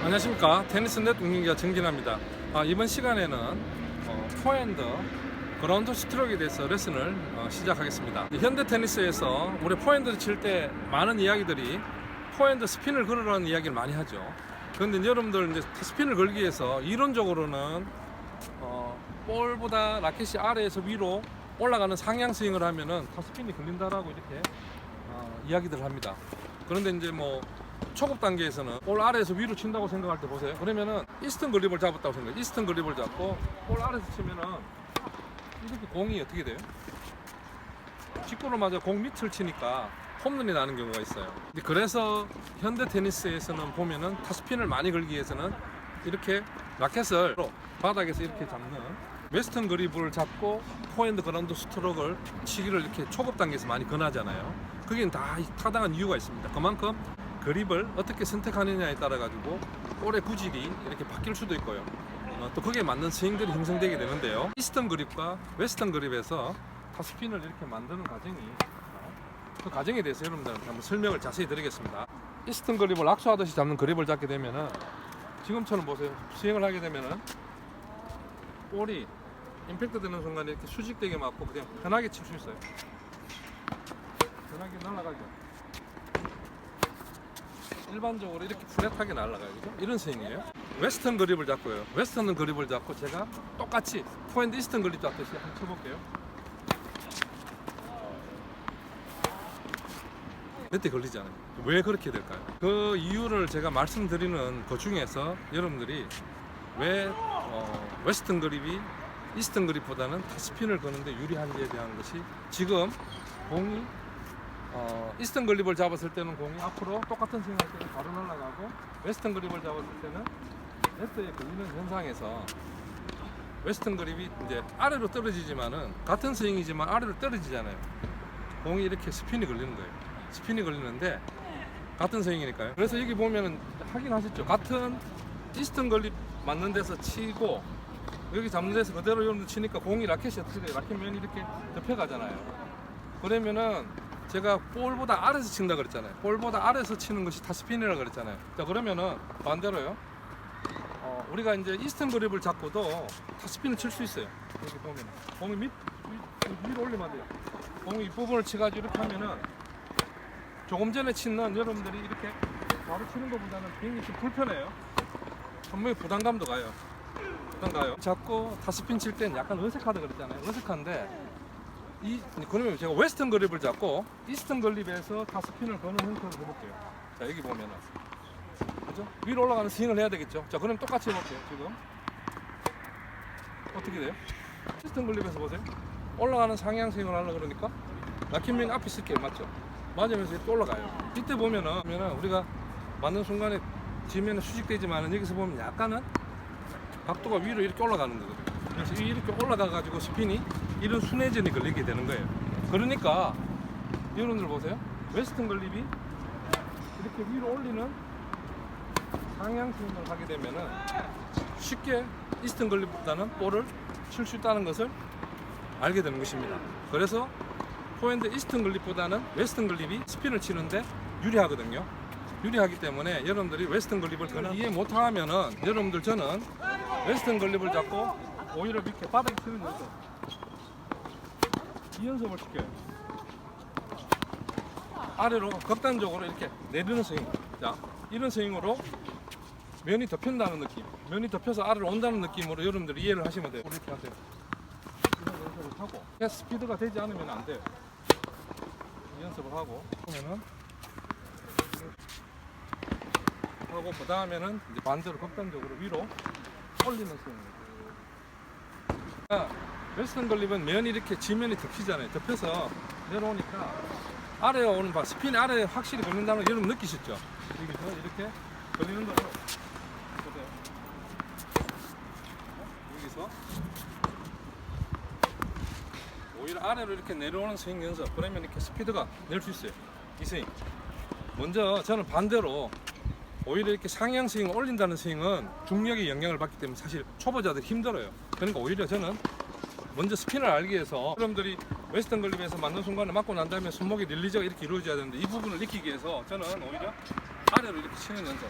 안녕하십니까. 테니스넷 운영기자 정진아입니다. 아, 이번 시간에는 어, 포핸드 그라운드 스트로크에 대해서 레슨을 어, 시작하겠습니다. 현대 테니스에서 우리 포핸드를 칠 때 많은 이야기들이 포핸드 스핀을 걸으라는 이야기를 많이 하죠. 그런데 여러분들 이제 스핀을 걸기 위해서 이론적으로는 어, 볼보다 라켓이 아래에서 위로 올라가는 상향 스윙을 하면은 다 스핀이 걸린다라고 이렇게 어, 이야기들 합니다. 그런데 이제 뭐 초급 단계에서는 볼 아래에서 위로 친다고 생각할 때 보세요. 그러면은 이스턴 그립을 잡았다고 생각해요. 이스턴 그립을 잡고 볼 아래에서 치면은 이렇게 공이 어떻게 돼요? 직구를 맞아 공 밑을 치니까 홈런이 나는 경우가 있어요. 그래서 현대 테니스에서는 보면은 타스핀을 많이 걸기 위해서는 이렇게 라켓을 바닥에서 이렇게 잡는 웨스턴 그립을 잡고 포핸드 그라운드 스트로크를 치기를 이렇게 초급 단계에서 많이 권하잖아요. 그게 다 타당한 이유가 있습니다. 그만큼 그립을 어떻게 선택하느냐에 따라 가지고 볼의 구질이 이렇게 바뀔 수도 있고요. 어, 또 거기에 맞는 스윙들이 형성되게 되는데요. 이스턴 그립과 웨스턴 그립에서 타스핀을 이렇게 만드는 과정이 어, 그 과정에 대해서 여러분들한테 한번 설명을 자세히 드리겠습니다. 이스턴 그립을 악수하듯이 잡는 그립을 잡게 되면은 지금처럼 보세요. 스윙을 하게 되면은 볼이 임팩트 되는 순간에 이렇게 수직되게 맞고 그냥 편하게 칠 수 있어요. 편하게 날아가죠. 일반적으로 이렇게 플랫하게 날아가요. 그죠? 이런 스윙이에요. 웨스턴 그립을 잡고요. 웨스턴 그립을 잡고 제가 똑같이 포핸드 이스턴 그립 잡듯이 한번 쳐볼게요. 몇대 걸리잖아요. 왜 그렇게 될까요? 그 이유를 제가 말씀드리는 그 중에서 여러분들이 왜 어, 웨스턴 그립이 이스턴 그립보다는 타스핀을 거는데 유리한지에 대한 것이 지금 공이 어, 이스턴 그립을 잡았을 때는 공이 앞으로 똑같은 스윙 할 때는 바로 날아가고 웨스턴 그립을 잡았을 때는 네트에 걸리는 현상에서 웨스턴 그립이 이제 아래로 떨어지지만은 같은 스윙이지만 아래로 떨어지잖아요. 공이 이렇게 스핀이 걸리는 거예요. 스핀이 걸리는데 같은 스윙이니까요. 그래서 여기 보면은 확인하셨죠? 같은 이스턴 그립 맞는 데서 치고 여기 잡는 데서 그대로 여러분들 치니까 공이 라켓이 어떻게 돼요? 라켓 면이 이렇게 덮여가잖아요. 그러면은 제가 볼보다 아래에서 친다 그랬잖아요. 볼보다 아래에서 치는 것이 타스핀이라 그랬잖아요. 자 그러면은 반대로요. 어, 우리가 이제 이스턴 그립을 잡고도 타스핀을 칠 수 있어요. 여기 보면 공이 밑, 밑 위로 올리면 안 돼요. 공이 이 부분을 치가지고 이렇게 하면은 조금 전에 치는 여러분들이 이렇게 바로 치는 것보다는 굉장히 좀 불편해요. 분명히 부담감도 가요. 부담 가요. 잡고 타스핀 칠땐 약간 어색하다 그랬잖아요. 어색한데 이 그러면 제가 웨스턴 그립을 잡고 이스턴 그립에서 타스핀을 거는 형태로 해볼게요. 자 여기 보면은 그죠? 위로 올라가는 스윙을 해야 되겠죠. 자 그럼 똑같이 해볼게요. 지금 어떻게 돼요? 이스턴 그립에서 보세요. 올라가는 상향 스윙을 하려 그러니까 라켓민 앞에 있을게요. 맞죠? 맞으면서 이렇게 올라가요. 이때 보면은, 보면은 우리가 맞는 순간에 지면은 수직되지만은 여기서 보면 약간은 각도가 위로 이렇게 올라가는 거거든요. 그래서 이렇게 올라가 가지고 스핀이 이런 순회전이 걸리게 되는 거예요. 그러니까 여러분들 보세요. 웨스턴 걸립이 이렇게 위로 올리는 상향 스윙을 하게 되면은 쉽게 이스턴 걸립보다는 볼을 칠 수 있다는 것을 알게 되는 것입니다. 그래서 포핸드 이스턴 글립보다는 웨스턴 글립이 스핀을 치는데 유리하거든요. 유리하기 때문에 여러분들이 웨스턴 글립을 이해 못하면은 여러분들 저는 웨스턴 글립을 잡고 오히려 이렇게 바닥에 치는 연습 이 연습을 시켜요. 아래로 극단적으로 이렇게 내리는 스윙. 자, 이런 스윙으로 면이 덮인다는 느낌. 면이 덮여서 아래로 온다는 느낌으로 여러분들이 이해를 하시면 돼요. 이렇게 하세요. 이런 연습을 하고 스피드가 되지 않으면 안 돼요. 이 연습을 하고 보면은 하고 그 다음에는 이제 반대로 극단적으로 위로 올리는 스윙입니다. 그러니까 웨스턴 걸립은 면이 이렇게 지면이 덮이잖아요. 덮여서 내려오니까 아래에 오는 바 스핀이 아래에 확실히 걸린다는 걸 여러분 느끼셨죠? 여기서 이렇게 걸리는 거를 보세요. 여기서 오히려 아래로 이렇게 내려오는 스윙 연습 그러면 이렇게 스피드가 낼 수 있어요 이 스윙 먼저 저는 반대로 오히려 이렇게 상향 스윙 올린다는 스윙은 중력의 영향을 받기 때문에 사실 초보자들이 힘들어요 그러니까 오히려 저는 먼저 스핀을 알기 위해서 사람들이 웨스턴 걸립에서 맞는 순간에 맞고 난 다음에 손목의 릴리즈가 이렇게 이루어져야 되는데 이 부분을 익히기 위해서 저는 오히려 아래로 이렇게 치는 연습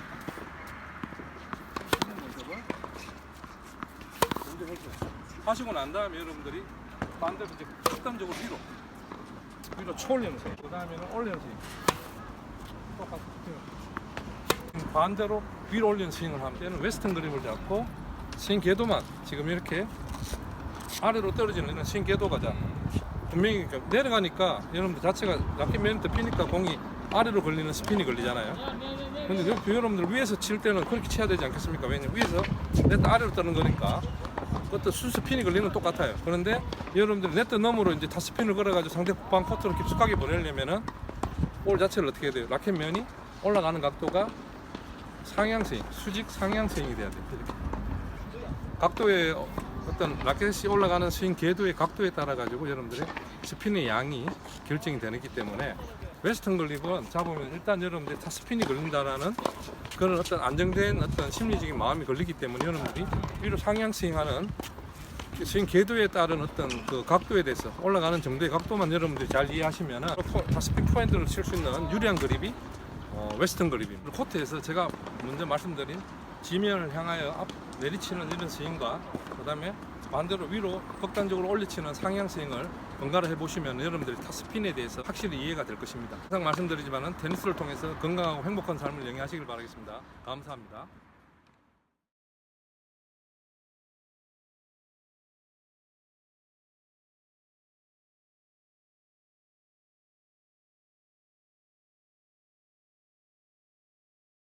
치는 연습을 먼저 해줘요 하시고 난 다음에 여러분들이 반대로 이제 극단적으로 위로 위로 초올리는 선. 그 다음에는 올리는 스윙. 똑같이 반대로 위로 올리는 스윙을 하면 때는 웨스턴 그립을 잡고 스윙 궤도만 지금 이렇게 아래로 떨어지는 이런 자 분명히 그 내려가니까 여러분들 자체가 라켓 매니터 피니까 공이 아래로 걸리는 스핀이 걸리잖아요 근데 여- 여러분들 위에서 칠 때는 그렇게 쳐야 되지 않겠습니까? 왜냐면 위에서 네트 아래로 떠는 거니까 그것도 수스핀이 걸리는 똑같아요. 그런데 여러분들 네트 너머로 이제 다 스핀을 걸어가지고 상대방 코트로 깊숙하게 보내려면은 볼 자체를 어떻게 해야 돼요? 라켓 면이 올라가는 각도가 상향 스윙, 수직 상향 스윙이 돼야 돼요. 이렇게. 각도의 어- 어떤 라켓이 올라가는 스윙 궤도의 각도에 따라 가지고 여러분들의 스핀의 양이 결정이 되기 때문에 웨스턴 걸립은 잡으면 일단 여러분들이 다 스핀이 걸린다라는 그런 어떤 안정된 어떤 심리적인 마음이 걸리기 때문에 여러분들이 위로 상향 스윙하는 그 스윙 궤도에 따른 어떤 그 각도에 대해서 올라가는 정도의 각도만 여러분들이 잘 이해하시면은 포- 다 스핀 포인트를 칠 수 있는 유리한 그립이 어, 웨스턴 그립입니다. 코트에서 제가 먼저 말씀드린 지면을 향하여 앞 내리치는 이런 스윙과 그 다음에 반대로 위로 극단적으로 올리치는 상향 스윙을 번갈아 해보시면 여러분들이 타스핀에 대해서 확실히 이해가 될 것입니다. 항상 말씀드리지만 테니스를 통해서 건강하고 행복한 삶을 영위하시길 바라겠습니다. 감사합니다.